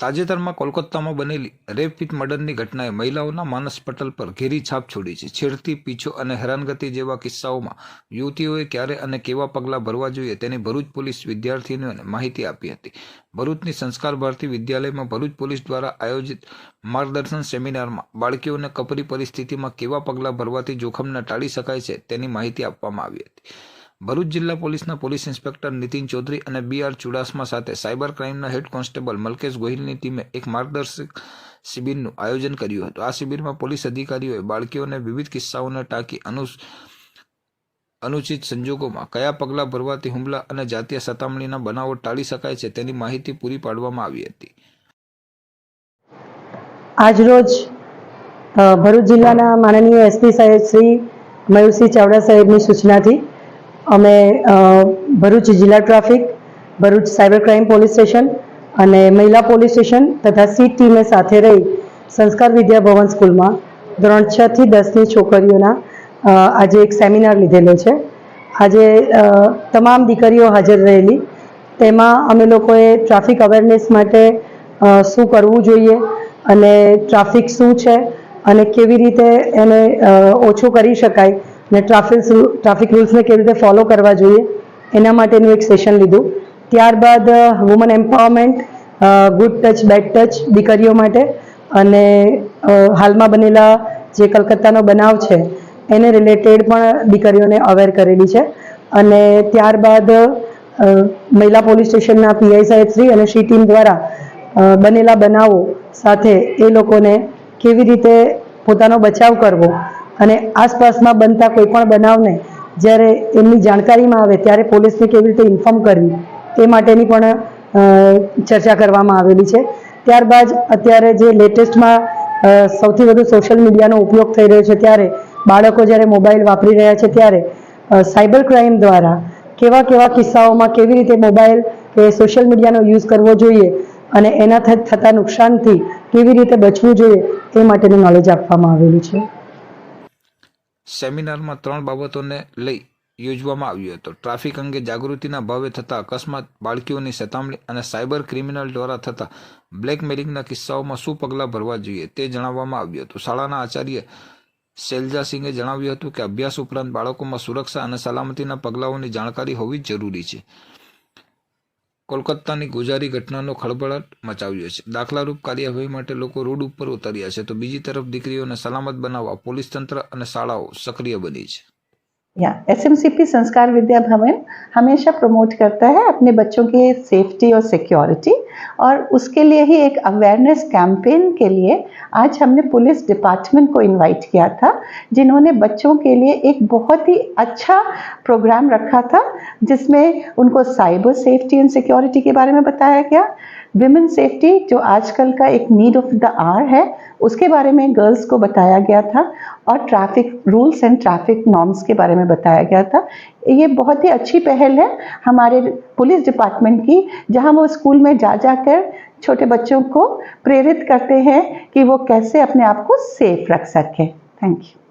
તાજેતરમાં કોલકાતામાં બનેલી રેપ વિથ મર્ડરની ઘટનાએ મહિલાઓના માનસ પટલ પર ઘેરી છાપ છોડી છે. છેડતી પીછો અને હેરાનગતિ જેવા કિસ્સાઓમાં યુવતીઓએ ક્યારે અને કેવા પગલાં ભરવા જોઈએ તેની ભરૂચ પોલીસ વિદ્યાર્થીનીઓને માહિતી આપી હતી. ભરૂચની સંસ્કાર ભારતી વિદ્યાલયમાં ભરૂચ પોલીસ દ્વારા આયોજિત માર્ગદર્શન સેમિનારમાં બાળકીઓને કપરી પરિસ્થિતિમાં કેવા પગલાં ભરવાથી જોખમને ટાળી શકાય છે તેની માહિતી આપવામાં આવી હતી. ભરૂચ જિલ્લા પોલીસના પોલીસ ઇન્સ્પેક્ટર નીતિન ચૌધરી અને બી આર ચુડાસમા સાથે સાયબર ક્રાઇમના હેડ કોન્સ્ટેબલ મલકેશ ગોહિલની ટીમે એક માર્ગદર્શક શિબિરનું આયોજન કર્યું હતું. આ શિબિરમાં પોલીસ અધિકારીઓએ બાળકીઓને વિવિધ કિસ્સાઓને ટાંકી અનુ અનુચિત સંજોગોમાં કયા પગલાં ભરવાથી હુમલા અને જાતીય સતામણીના બનાવો ટાળી શકાય છે તેની માહિતી પૂરી પાડવામાં આવી હતી. આજરોજ ભરૂચ જિલ્લાના માનનીય એસપી સાહેબ શ્રી મયુરસિંહ ચાવડા સાહેબની સૂચનાથી અમે ભરૂચ જિલ્લા traffic, Bharuch cyber crime police station અને મહિલા પોલીસ સ્ટેશન તથા સી ટીમે સાથે રહી સંસ્કાર વિદ્યા ભવન સ્કૂલમાં ધોરણ છ થી દસની છોકરીઓના આજે એક સેમિનાર લીધેલો છે. આજે તમામ દીકરીઓ હાજર રહેલી. તેમાં અમે લોકોએ ટ્રાફિક અવેરનેસ માટે શું કરવું જોઈએ અને ટ્રાફિક શું છે અને કેવી રીતે એને ઓછો કરી શકાય ને ટ્રાફિક ટ્રાફિક રૂલ્સને કેવી રીતે ફોલો કરવા જોઈએ, એના માટેનું એક સેશન લીધું. ત્યારબાદ woman empowerment good touch bad touch દીકરીઓ માટે, અને હાલમાં બનેલા જે કલકત્તાનો બનાવ છે, એને રિલેટેડ પણ દીકરીઓને અવેર કરેલી છે. અને ત્યારબાદ મહિલા પોલીસ સ્ટેશનના પીઆઈ શ્રી અને શ્રી ટીમ દ્વારા બનેલા બનાવો સાથે એ લોકોને કેવી રીતે પોતાનો બચાવ કરવો અને આસપાસમાં બનતા કોઈ પણ બનાવને જ્યારે એમની જાણકારીમાં આવે ત્યારે પોલીસને કેવી રીતે ઇન્ફોર્મ કરવી તે માટેની પણ ચર્ચા કરવામાં આવેલી છે. ત્યારબાદ અત્યારે જે લેટેસ્ટમાં સૌથી વધુ સોશિયલ મીડિયાનો ઉપયોગ થઈ રહ્યો છે ત્યારે બાળકો જ્યારે મોબાઈલ વાપરી રહ્યા છે ત્યારે સાયબર ક્રાઇમ દ્વારા કેવા કેવા કિસ્સાઓમાં કેવી રીતે મોબાઈલ કે સોશિયલ મીડિયાનો યુઝ કરવો જોઈએ અને એના થતા નુકસાનથી કેવી રીતે બચવું જોઈએ તે માટેનું નોલેજ આપવામાં આવેલું છે. સેમિનારમાં ત્રણ બાબતોને લઈ યોજવામાં આવ્યો હતો. ટ્રાફિક અંગે જાગૃતિના ભાવે થતા અકસ્માત, બાળકીઓની સતામણી અને સાયબર ક્રિમિનલ દ્વારા થતા બ્લેકમેલિંગના કિસ્સાઓમાં શું પગલાં ભરવા જોઈએ તે જણાવવામાં આવ્યું હતું. શાળાના આચાર્ય શૈલજાસિંહે જણાવ્યું હતું કે અભ્યાસ ઉપરાંત બાળકોમાં સુરક્ષા અને સલામતીના પગલાઓની જાણકારી હોવી જરૂરી છે. કોલકાતાની ગુજારી ઘટનાનો ખળભળાટ મચાવ્યો છે દાખલારૂપ કાર્યવાહી માટે લોકો રોડ ઉપર ઉતર્યા છે તો બીજી તરફ દીકરીઓને સલામત બનાવવા પોલીસ તંત્ર અને શાળાઓ સક્રિય બની છે या एसएमसीपी संस्कार विद्या भवन हमेशा प्रमोट करता है अपने बच्चों की सेफ्टी और सिक्योरिटी और उसके लिए ही एक अवेयरनेस कैंपेन के लिए आज हमने पुलिस डिपार्टमेंट को इनवाइट किया था, जिन्होंने बच्चों के लिए एक बहुत ही अच्छा प्रोग्राम रखा था, जिसमें उनको साइबर सेफ्टी एंड सिक्योरिटी के बारे में बताया गया विमेन सेफ्टी जो आजकल का एक नीड ऑफ़ द आर है, उसके बारे में गर्ल्स को बताया गया था, और traffic rules and traffic norms के बारे में बताया गया था। ये बहुत ही अच्छी पहल है हमारे पुलिस डिपार्टमेंट की, जहाँ वो स्कूल में जा जाकर छोटे बच्चों को प्रेरित करते हैं कि वो कैसे अपने आप को सेफ़ रख सकें। Thank you.